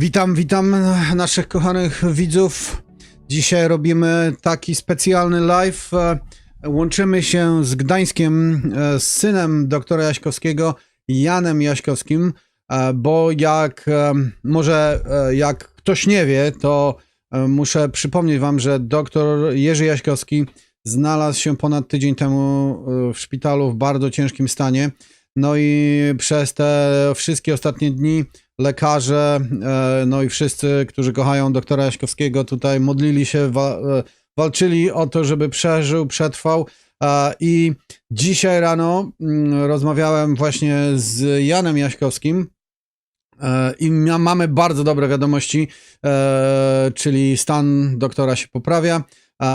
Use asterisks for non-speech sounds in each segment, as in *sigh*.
Witam, witam naszych kochanych widzów. Dzisiaj robimy taki specjalny live. E, Łączymy się z Gdańskiem, e, z synem doktora Jaśkowskiego, Janem Jaśkowskim, e, bo jak może jak ktoś nie wie, to muszę przypomnieć wam, że doktor Jerzy Jaśkowski znalazł się ponad tydzień temu w szpitalu w bardzo ciężkim stanie. No i przez te wszystkie ostatnie dni lekarze, e, no i wszyscy, którzy kochają doktora Jaśkowskiego, tutaj modlili się, e, walczyli o to, żeby przeżył, przetrwał. E, I dzisiaj rano mm, rozmawiałem właśnie z Janem Jaśkowskim. I mamy bardzo dobre wiadomości, czyli stan doktora się poprawia,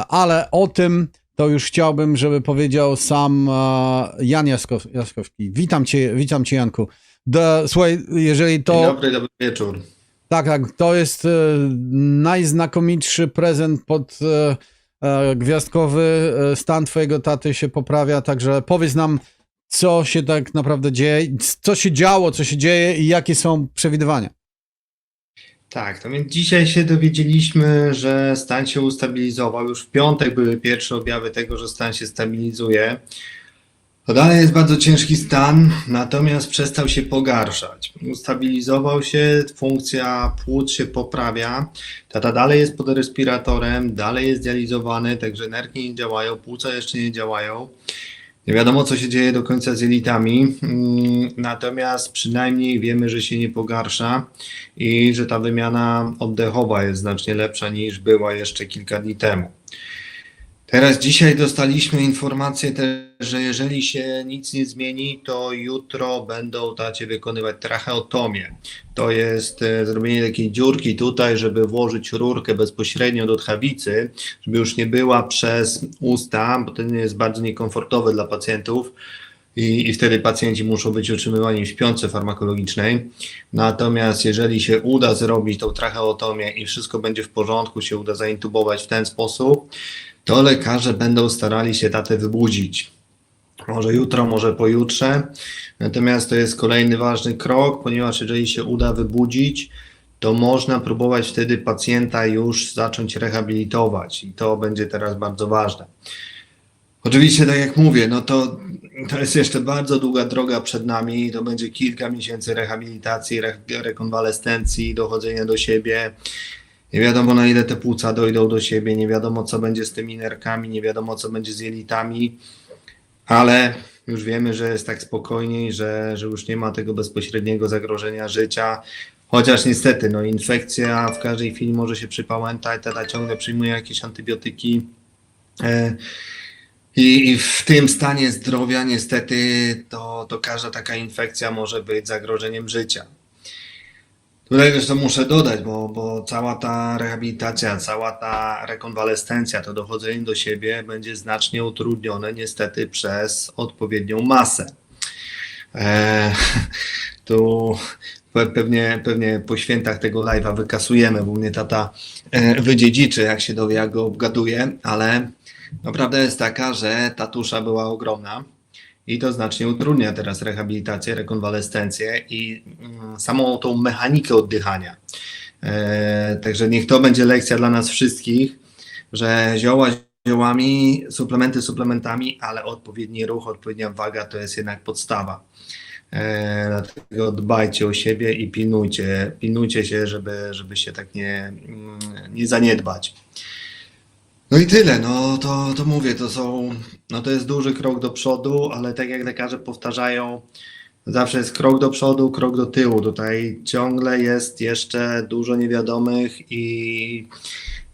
ale o tym to już chciałbym, żeby powiedział sam Jan Jaskow- Jaskowski. Witam cię, witam cię Janku. Do, słuchaj, jeżeli to... Dzień dobry, dobry wieczór. Tak, tak. To jest e, najznakomitszy prezent pod e, e, gwiazdkowy. E, stan twojego taty się poprawia, także powiedz nam, co się tak naprawdę dzieje, co się działo, co się dzieje i jakie są przewidywania. Tak, to więc dzisiaj się dowiedzieliśmy, że stan się ustabilizował. Już w piątek były pierwsze objawy tego, że stan się stabilizuje. To dalej jest bardzo ciężki stan, natomiast przestał się pogarszać. Ustabilizował się, funkcja płuc się poprawia. Tata dalej jest pod respiratorem, dalej jest dializowany, także nerki nie działają, płuca jeszcze nie działają. Nie wiadomo, co się dzieje do końca z jelitami, mm, natomiast przynajmniej wiemy, że się nie pogarsza i że ta wymiana oddechowa jest znacznie lepsza niż była jeszcze kilka dni temu. Teraz dzisiaj dostaliśmy informację że jeżeli się nic nie zmieni, to jutro będą tacie wykonywać tracheotomię. To jest e, zrobienie takiej dziurki tutaj, żeby włożyć rurkę bezpośrednio do tchawicy, żeby już nie była przez usta, bo to jest bardzo niekomfortowe dla pacjentów. I, I wtedy pacjenci muszą być utrzymywani w śpiące farmakologicznej. Natomiast jeżeli się uda zrobić tą tracheotomię i wszystko będzie w porządku, się uda zaintubować w ten sposób, to lekarze będą starali się tatę wybudzić. Może jutro, może pojutrze. Natomiast to jest kolejny ważny krok, ponieważ jeżeli się uda wybudzić, to można próbować wtedy pacjenta już zacząć rehabilitować i to będzie teraz bardzo ważne. Oczywiście, tak jak mówię, no to, to jest jeszcze bardzo długa droga przed nami. To będzie kilka miesięcy rehabilitacji, re, rekonwalescencji, dochodzenia do siebie. Nie wiadomo na ile te płuca dojdą do siebie, nie wiadomo co będzie z tymi nerkami, nie wiadomo co będzie z jelitami, ale już wiemy, że jest tak spokojniej, że, że już nie ma tego bezpośredniego zagrożenia życia. Chociaż niestety, no infekcja w każdej chwili może się przypałętać, tata ciągle przyjmuje jakieś antybiotyki. E, i, I w tym stanie zdrowia niestety to, to każda taka infekcja może być zagrożeniem życia. Tutaj zresztą muszę dodać, bo, bo cała ta rehabilitacja, cała ta rekonwalescencja, to dochodzenie do siebie będzie znacznie utrudnione niestety przez odpowiednią masę. E, *laughs* tu pe- pewnie, pewnie po świętach tego live'a wykasujemy, bo mnie tata e, wydziedziczy, jak się dowie, jak go obgaduje, ale prawda jest taka, że ta tusza była ogromna i to znacznie utrudnia teraz rehabilitację, rekonwalescencję i mm, samą tą mechanikę oddychania. E, także niech to będzie lekcja dla nas wszystkich, że zioła ziołami, suplementy suplementami, ale odpowiedni ruch, odpowiednia waga to jest jednak podstawa. E, dlatego dbajcie o siebie i pilnujcie, pilnujcie się, żeby, żeby się tak nie, mm, nie zaniedbać. No i tyle, no to, to mówię, to są, no to jest duży krok do przodu, ale tak jak lekarze powtarzają, zawsze jest krok do przodu, krok do tyłu. Tutaj ciągle jest jeszcze dużo niewiadomych i,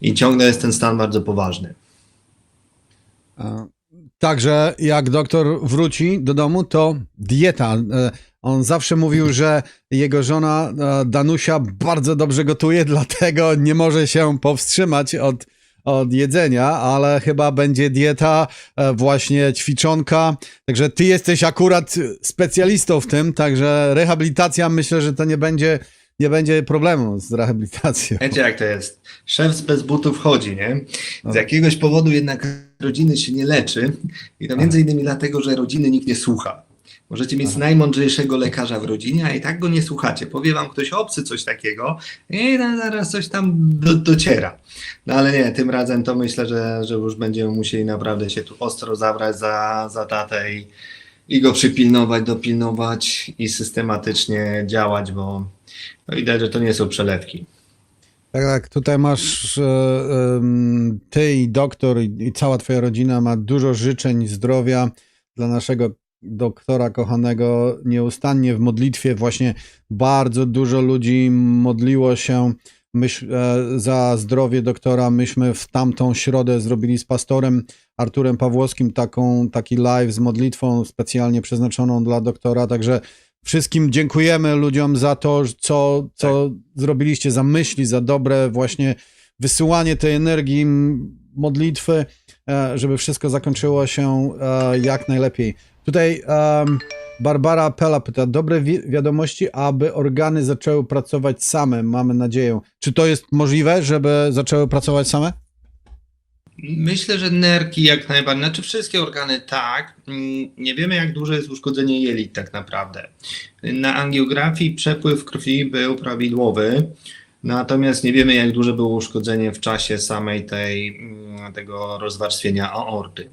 i ciągle jest ten stan bardzo poważny. Także jak doktor wróci do domu, to dieta. E, On zawsze mówił, że jego żona e, Danusia bardzo dobrze gotuje, *laughs* dlatego nie może się powstrzymać od, od jedzenia, ale chyba będzie dieta, e, właśnie ćwiczonka. Także ty jesteś akurat specjalistą w tym, także rehabilitacja myślę, że to nie będzie, nie będzie problemu z rehabilitacją. Wiecie jak to jest? Szef bez butów chodzi, nie? Z jakiegoś powodu jednak rodziny się nie leczy i to między innymi dlatego, że rodziny nikt nie słucha. Możecie mieć najmądrzejszego lekarza w rodzinie, a i tak go nie słuchacie. Powie wam ktoś obcy coś takiego i zaraz coś tam do, dociera. No ale nie, tym razem to myślę, że, że już będziemy musieli naprawdę się tu ostro zabrać za, za tatę i, i go przypilnować, dopilnować i systematycznie działać, bo no widać, że to nie są przelewki. Tak, tak. Tutaj masz e, ty i doktor i, i cała twoja rodzina ma dużo życzeń zdrowia dla naszego doktora kochanego. Nieustannie w modlitwie właśnie bardzo dużo ludzi modliło się myśl, e, za zdrowie doktora. Myśmy w tamtą środę zrobili z pastorem Arturem Pawłowskim taką, taki live z modlitwą specjalnie przeznaczoną dla doktora, także Wszystkim dziękujemy ludziom za to, co, co zrobiliście, za myśli, za dobre właśnie wysyłanie tej energii, modlitwy, e, żeby wszystko zakończyło się e, jak najlepiej. Tutaj em, Barbara Pela pyta, dobre wi- wiadomości, aby organy zaczęły pracować same, mamy nadzieję. Czy to jest możliwe, żeby zaczęły pracować same? Myślę, że nerki jak najbardziej, znaczy wszystkie organy tak. Nie wiemy, jak duże jest uszkodzenie jelit tak naprawdę. Na angiografii przepływ krwi był prawidłowy, natomiast nie wiemy, jak duże było uszkodzenie w czasie samej tej, mm, tego rozwarstwienia aorty.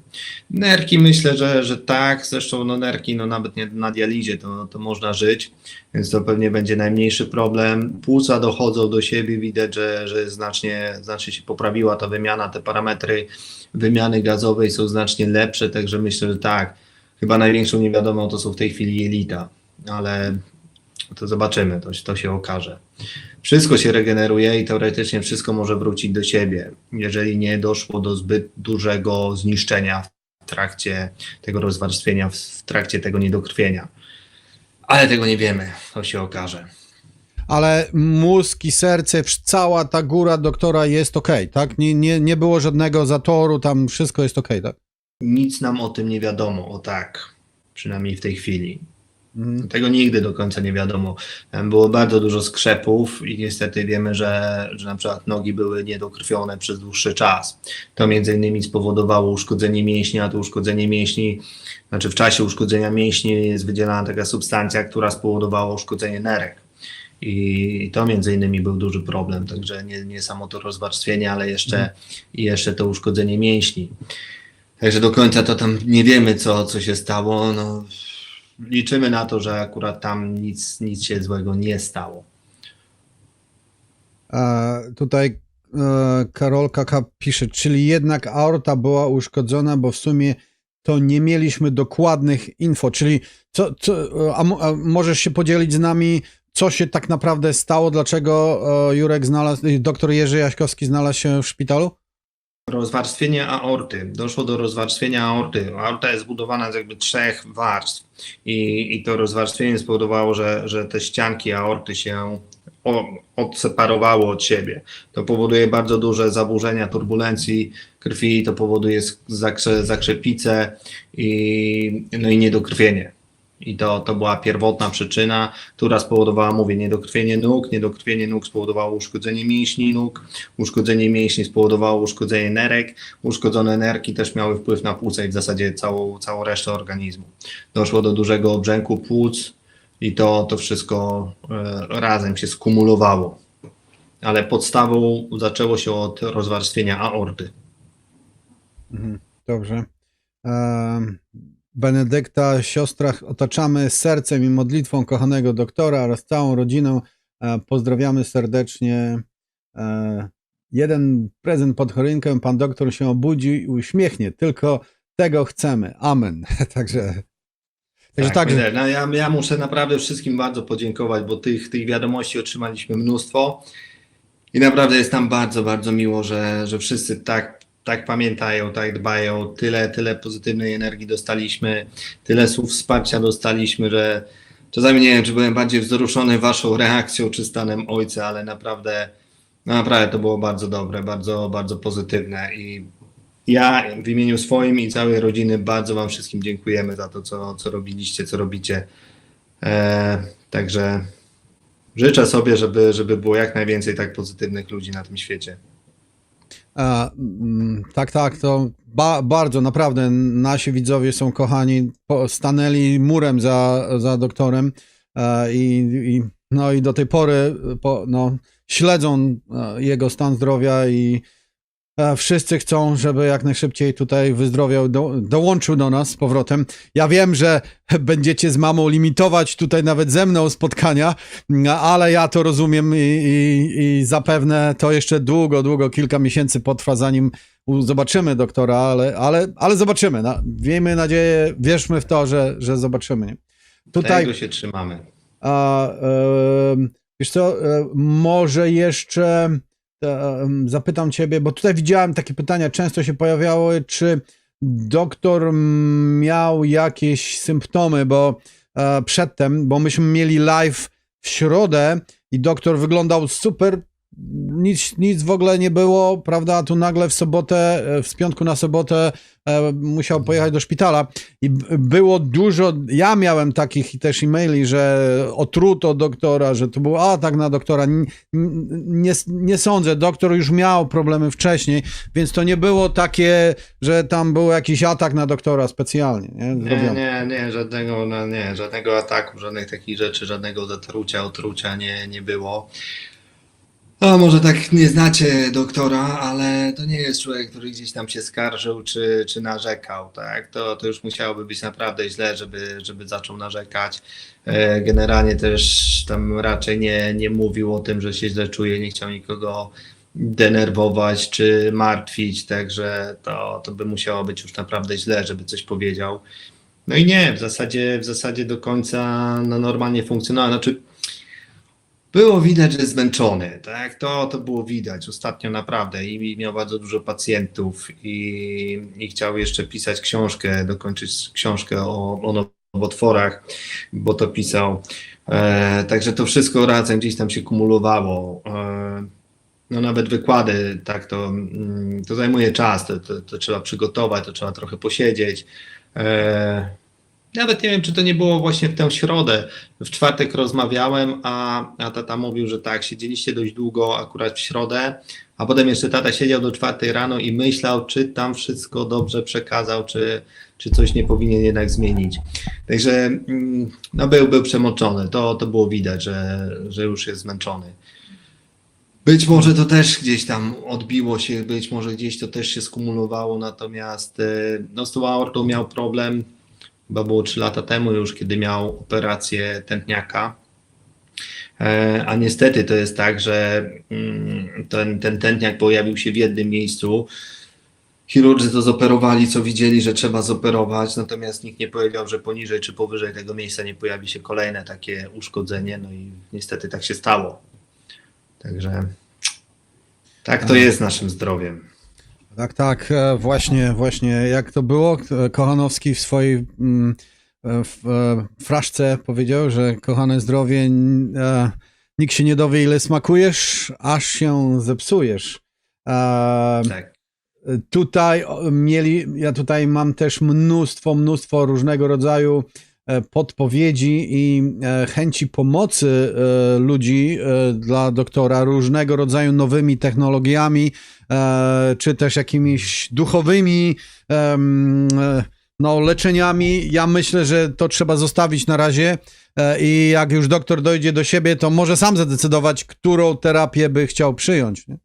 Nerki myślę, że, że tak, zresztą no nerki, no nawet nie na dializie to, to można żyć, więc to pewnie będzie najmniejszy problem. Płuca dochodzą do siebie, widać, że, że znacznie, znacznie się poprawiła ta wymiana, te parametry wymiany gazowej są znacznie lepsze, także myślę, że tak. Chyba największą niewiadomą to są w tej chwili jelita, ale to zobaczymy, to, to się okaże. Wszystko się regeneruje i teoretycznie wszystko może wrócić do siebie, jeżeli nie doszło do zbyt dużego zniszczenia w trakcie tego rozwarstwienia, w, trakcie tego niedokrwienia. Ale tego nie wiemy, to się okaże. Ale mózg i serce, cała ta góra doktora jest ok, tak? Nie, nie, nie było żadnego zatoru, tam wszystko jest ok, tak? Nic nam o tym nie wiadomo, o tak, przynajmniej w tej chwili. Mhm. Tego nigdy do końca nie wiadomo. Było bardzo dużo skrzepów i niestety wiemy, że, że na przykład nogi były niedokrwione przez dłuższy czas. To między innymi spowodowało uszkodzenie mięśni, a to uszkodzenie mięśni, znaczy w czasie uszkodzenia mięśni jest wydzielana taka substancja, która spowodowała uszkodzenie nerek. I to między innymi był duży problem, także nie, nie samo to rozwarstwienie, ale jeszcze, i jeszcze to uszkodzenie mięśni. Także do końca to tam nie wiemy, co, co się stało. No, liczymy na to, że akurat tam nic, nic się złego nie stało. E, tutaj e, Karolka K. pisze, czyli jednak aorta była uszkodzona, bo w sumie to nie mieliśmy dokładnych info, czyli co, co, a, a możesz się podzielić z nami, co się tak naprawdę stało, dlaczego e, Jurek znalazł, doktor Jerzy Jaśkowski znalazł się w szpitalu? Rozwarstwienie aorty. Doszło do rozwarstwienia aorty. Aorta jest zbudowana z jakby trzech warstw i, i to rozwarstwienie spowodowało, że, że te ścianki aorty się o, odseparowały od siebie. To powoduje bardzo duże zaburzenia turbulencji krwi, to powoduje sk- zakrze, zakrzepicę i, no i niedokrwienie. I to, to była pierwotna przyczyna, która spowodowała, mówię, niedokrwienie nóg. Niedokrwienie nóg spowodowało uszkodzenie mięśni nóg. Uszkodzenie mięśni spowodowało uszkodzenie nerek. Uszkodzone nerki też miały wpływ na płuca i w zasadzie całą, całą resztę organizmu. Doszło do dużego obrzęku płuc i to, to wszystko e, razem się skumulowało. Ale podstawą zaczęło się od rozwarstwienia aorty. Mhm, Dobrze. Em, Benedykta, siostrach, otaczamy sercem i modlitwą kochanego doktora oraz całą rodzinę. E, Pozdrawiamy serdecznie. E, Jeden prezent pod choinkę, pan doktor się obudzi i uśmiechnie. Tylko tego chcemy. Amen. *laughs* Także, także tak, Tak, no ja, ja muszę naprawdę wszystkim bardzo podziękować, bo tych, tych wiadomości otrzymaliśmy mnóstwo i naprawdę jest nam bardzo, bardzo miło, że, że wszyscy tak, tak pamiętają, tak dbają, tyle, tyle pozytywnej energii dostaliśmy, tyle słów wsparcia dostaliśmy, że czasami nie wiem, czy byłem bardziej wzruszony waszą reakcją czy stanem ojca, ale naprawdę, no naprawdę to było bardzo dobre, bardzo, bardzo pozytywne i ja w imieniu swoim i całej rodziny bardzo Wam wszystkim dziękujemy za to, co, co robiliście, co robicie. E, także życzę sobie, żeby, żeby było jak najwięcej tak pozytywnych ludzi na tym świecie. Mm, tak, tak, to ba, bardzo, naprawdę nasi widzowie są kochani, stanęli murem za, za doktorem e, i, i, no i do tej pory po, no, śledzą e, jego stan zdrowia i wszyscy chcą, żeby jak najszybciej tutaj wyzdrowiał, do, dołączył do nas z powrotem. Ja wiem, że będziecie z mamą limitować tutaj nawet ze mną spotkania, ale ja to rozumiem i, i, i zapewne to jeszcze długo, długo, kilka miesięcy potrwa, zanim zobaczymy doktora, ale, ale, ale zobaczymy. No, miejmy nadzieję, wierzmy w to, że, że zobaczymy. Nie? Tutaj Tego się trzymamy. a, em, wiesz co, e, może jeszcze zapytam ciebie, bo tutaj widziałem takie pytania, często się pojawiały, czy doktor miał jakieś symptomy, bo e, przedtem, bo myśmy mieli live w środę i doktor wyglądał super, nic, nic w ogóle nie było, prawda, a tu nagle w sobotę, e, z piątku na sobotę e, musiał pojechać do szpitala i było dużo, ja miałem takich też e-maili, że otruto doktora, że to był atak na doktora. N- n- Nie, nie sądzę, doktor już miał problemy wcześniej, więc to nie było takie, że tam był jakiś atak na doktora specjalnie. Nie, Nie, nie, nie, żadnego, no nie, żadnego ataku, żadnych takich rzeczy, żadnego zatrucia, otrucia nie, nie było. No, może tak nie znacie doktora, ale to nie jest człowiek, który gdzieś tam się skarżył czy, czy narzekał, tak? To, to już musiałoby być naprawdę źle, żeby, żeby zaczął narzekać. E, Generalnie też tam raczej nie, nie mówił o tym, że się źle czuje, nie chciał nikogo denerwować czy martwić, także to, to by musiało być już naprawdę źle, żeby coś powiedział. No i nie, w zasadzie, w zasadzie do końca no, normalnie funkcjonował. Znaczy, było widać, że zmęczony, tak? To, to było widać ostatnio naprawdę i, i miał bardzo dużo pacjentów i, i chciał jeszcze pisać książkę, dokończyć książkę o, o nowotworach, bo to pisał. E, także to wszystko razem gdzieś tam się kumulowało. E, no nawet wykłady, tak, to, mm, to zajmuje czas, to, to, to trzeba przygotować, to trzeba trochę posiedzieć. E, nawet nie wiem, czy to nie było właśnie w tę środę. W czwartek rozmawiałem, a, a tata mówił, że tak, siedzieliście dość długo akurat w środę, a potem jeszcze tata siedział do czwartej rano i myślał, czy tam wszystko dobrze przekazał, czy, czy coś nie powinien jednak zmienić. Także mm, no był, był przemoczony, to, to było widać, że, że już jest zmęczony. Być może to też gdzieś tam odbiło się, być może gdzieś to też się skumulowało, natomiast e, no, z tą aortą miał problem, chyba było 3 lata temu już, kiedy miał operację tętniaka. E, A niestety to jest tak, że mm, ten, ten tętniak pojawił się w jednym miejscu. Chirurdzy to zoperowali, co widzieli, że trzeba zoperować, natomiast nikt nie powiedział, że poniżej czy powyżej tego miejsca nie pojawi się kolejne takie uszkodzenie. No i niestety tak się stało. Także tak to jest z naszym zdrowiem. Tak, tak, e, właśnie, właśnie, jak to było? E, Kochanowski w swojej mm, e, w, fraszce powiedział, że kochane zdrowie, nikt się nie dowie, ile smakujesz, aż się zepsujesz. Tak. Tutaj mieli, ja tutaj mam też mnóstwo, mnóstwo różnego rodzaju podpowiedzi i e, chęci pomocy e, ludzi e, dla doktora różnego rodzaju nowymi technologiami, e, czy też jakimiś duchowymi e, no, leczeniami. Ja myślę, że to trzeba zostawić na razie e, i jak już doktor dojdzie do siebie, to może sam zadecydować, którą terapię by chciał przyjąć. Nie?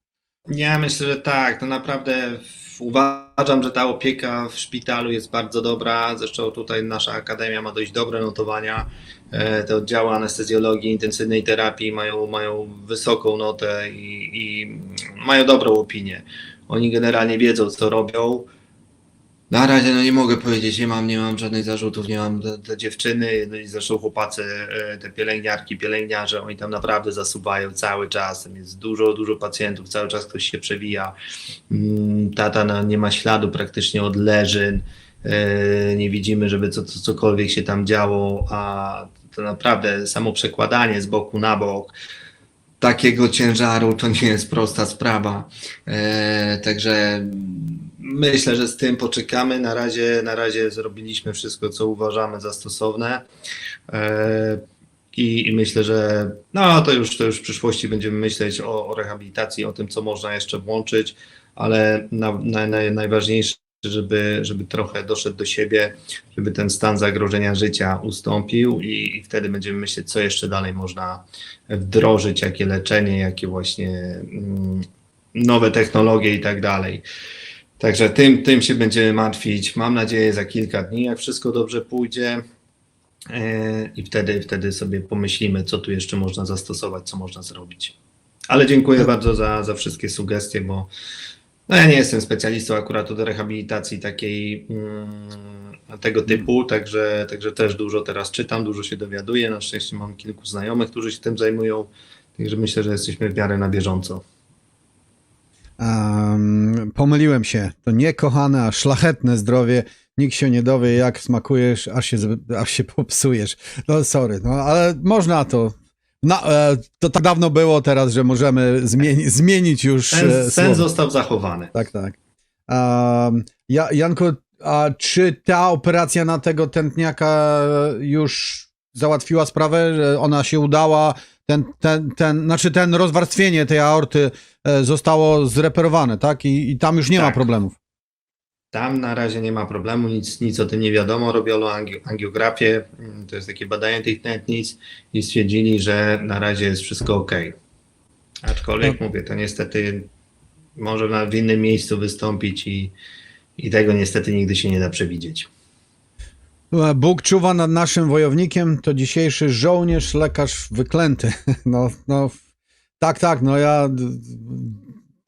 Ja myślę, że tak. To naprawdę uważam, że ta opieka w szpitalu jest bardzo dobra. Zresztą tutaj nasza akademia ma dość dobre notowania. E, Te oddziały anestezjologii, intensywnej terapii mają, mają wysoką notę i, i mają dobrą opinię. Oni generalnie wiedzą, co robią. Na razie no nie mogę powiedzieć, nie mam, nie mam żadnych zarzutów, nie mam te, dziewczyny, no i zresztą chłopacy, e, te pielęgniarki, pielęgniarze, oni tam naprawdę zasuwają cały czas, tam jest dużo, dużo pacjentów, cały czas ktoś się przewija. Mm, Tata no, nie ma śladu praktycznie od leżyn, e, nie widzimy, żeby co, co, cokolwiek się tam działo, a to naprawdę samo przekładanie z boku na bok, takiego ciężaru to nie jest prosta sprawa. E, także myślę, że z tym poczekamy. Na razie, na razie zrobiliśmy wszystko, co uważamy za stosowne. E, i, I myślę, że no, to, już, to już w przyszłości będziemy myśleć o, o rehabilitacji, o tym, co można jeszcze włączyć. ale na, na, na, najważniejsze, żeby, żeby trochę doszedł do siebie, żeby ten stan zagrożenia życia ustąpił i, i wtedy będziemy myśleć, co jeszcze dalej można wdrożyć, jakie leczenie, jakie właśnie mm, nowe technologie i tak dalej. Także tym, tym się będziemy martwić. Mam nadzieję za kilka dni, jak wszystko dobrze pójdzie. e, I wtedy, wtedy sobie pomyślimy, co tu jeszcze można zastosować, co można zrobić. Ale dziękuję bardzo za, za wszystkie sugestie, bo no ja nie jestem specjalistą akurat od rehabilitacji takiej mm, tego typu, także, także też dużo teraz czytam, dużo się dowiaduję. Na szczęście mam kilku znajomych, którzy się tym zajmują, także myślę, że jesteśmy w miarę na bieżąco. Um, pomyliłem się. To nie kochane, a szlachetne zdrowie. Nikt się nie dowie, jak smakujesz, aż się, aż się *laughs* popsujesz. No sorry, no ale można to. E, to tak dawno było teraz, że możemy zmieni, zmienić już e, sen słowo. został zachowany. Tak, tak. Um, ja, Janko, a czy ta operacja na tego tętniaka już załatwiła sprawę, że ona się udała? Ten, ten, ten, znaczy ten rozwarstwienie tej aorty e, zostało zreperowane, tak? I, i tam już nie ma Tak. problemów. Tam na razie nie ma problemu, nic, nic o tym nie wiadomo. Robiono angi- angiografię, mm, to jest takie badanie tych tętnic i stwierdzili, że na razie jest wszystko ok. Aczkolwiek mówię, to niestety może w innym miejscu wystąpić i, i tego niestety nigdy się nie da przewidzieć. E, Bóg czuwa nad naszym wojownikiem, to dzisiejszy żołnierz, lekarz wyklęty. *laughs* No, no, tak, tak, no ja,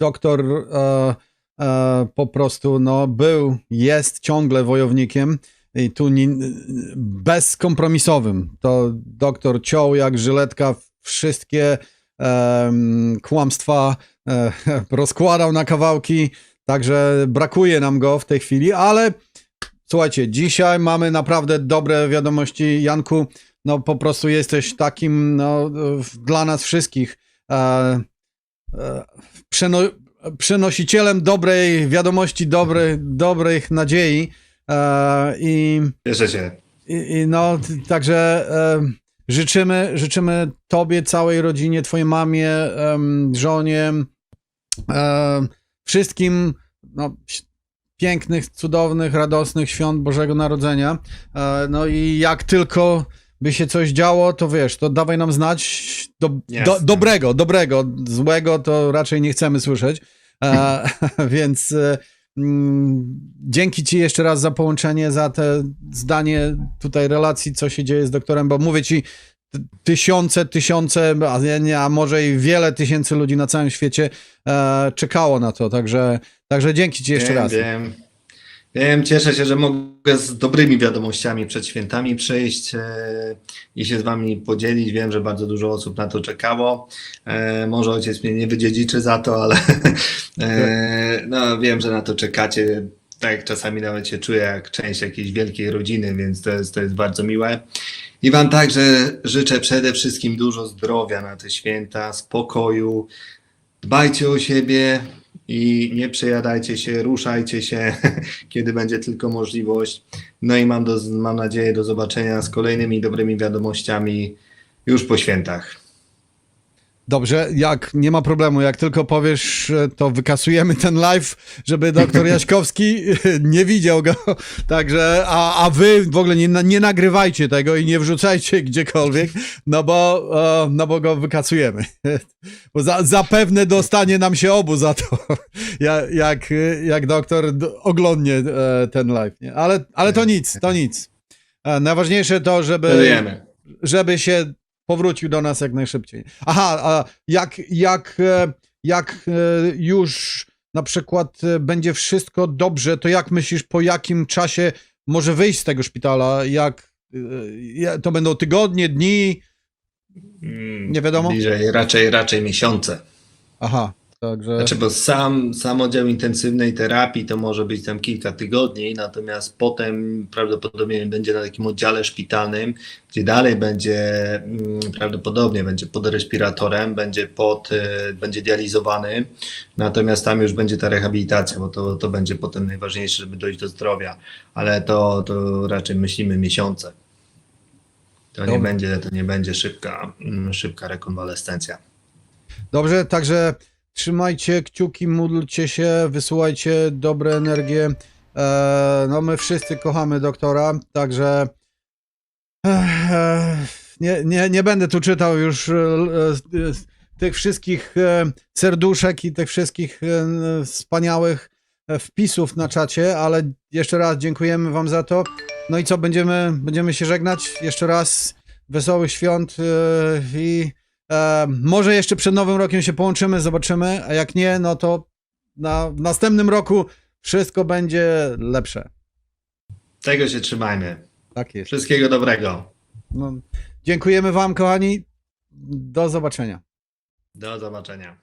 doktor e, e, po prostu, no, był, jest ciągle wojownikiem i tu ni, bezkompromisowym. To doktor ciął jak żyletka wszystkie em, kłamstwa e, *laughs* rozkładał na kawałki, także brakuje nam go w tej chwili, ale Słuchajcie, dzisiaj mamy naprawdę dobre wiadomości. Janku, no po prostu jesteś takim, no, dla nas wszystkich e, e, przeno, przenosicielem dobrej wiadomości, dobrej, dobrych nadziei. E, i, Cieszę się. i, I no, także e, życzymy, życzymy Tobie, całej rodzinie, Twojej mamie, em, żonie, e, wszystkim no, pięknych, cudownych, radosnych świąt Bożego Narodzenia. E, no i jak tylko by się coś działo, to wiesz, to dawaj nam znać do, do, dobrego, dobrego, złego to raczej nie chcemy słyszeć. E, *laughs* więc e, mm, dzięki Ci jeszcze raz za połączenie, za te zdanie tutaj relacji, co się dzieje z doktorem, bo mówię Ci, tysiące, tysiące, a, nie- a może i wiele tysięcy ludzi na całym świecie e, czekało na to, także, także dzięki Ci jeszcze wiem, raz. Wiem. Wiem, cieszę się, że mogę z dobrymi wiadomościami przed świętami przyjść e, i się z wami podzielić. Wiem, że bardzo dużo osób na to czekało. E, może ojciec mnie nie wydziedziczy za to, ale *laughs* e, no, wiem, że na to czekacie. Tak czasami nawet się czuję jak część jakiejś wielkiej rodziny, więc to jest, to jest bardzo miłe. I wam także życzę przede wszystkim dużo zdrowia na te święta, spokoju. Dbajcie o siebie, i nie przejadajcie się, ruszajcie się, *laughs* kiedy będzie tylko możliwość. No i mam, do, mam nadzieję do zobaczenia z kolejnymi dobrymi wiadomościami już po świętach. Dobrze, jak nie ma problemu, jak tylko powiesz, to wykasujemy ten live, żeby doktor *laughs* Jaśkowski *laughs* nie widział go. Także, a, a wy w ogóle nie, nie nagrywajcie tego i nie wrzucajcie *laughs* gdziekolwiek, no bo, no bo go wykasujemy. Bo za, zapewne dostanie nam się obu za to, jak, jak, doktor oglądnie e, ten live. Nie? Ale, ale to nic, to nic. E, Najważniejsze to, żeby żeby się powrócił do nas jak najszybciej. Aha, a jak, jak, e, jak e, już na przykład e, będzie wszystko dobrze, to jak myślisz, po jakim czasie może wyjść z tego szpitala? Jak ja- to będą tygodnie, dni? Mm, Nie wiadomo? Bliżej, raczej, raczej miesiące. Aha, także. Znaczy, bo sam, sam oddział intensywnej terapii to może być tam kilka tygodni, natomiast potem prawdopodobnie będzie na takim oddziale szpitalnym, gdzie dalej będzie mm, prawdopodobnie będzie pod respiratorem, będzie pod, y, będzie dializowany, natomiast tam już będzie ta rehabilitacja, bo to, to będzie potem najważniejsze, żeby dojść do zdrowia, ale to, to raczej myślimy miesiące. To nie będzie, to nie będzie szybka, mm, szybka rekonwalescencja. Dobrze, także trzymajcie kciuki, módlcie się, wysyłajcie dobre energie. E, no my wszyscy kochamy doktora, także e, nie, nie, nie będę tu czytał już e, e, tych wszystkich e, serduszek i tych wszystkich e, wspaniałych e, wpisów na czacie, ale jeszcze raz dziękujemy wam za to. No i co, będziemy, będziemy się żegnać? Jeszcze raz wesołych świąt e, i e, może jeszcze przed nowym rokiem się połączymy, zobaczymy, a jak nie, no to na w następnym roku wszystko będzie lepsze. Tego się trzymajmy. Tak jest. Wszystkiego dobrego. No, dziękujemy wam, kochani. Do zobaczenia. Do zobaczenia.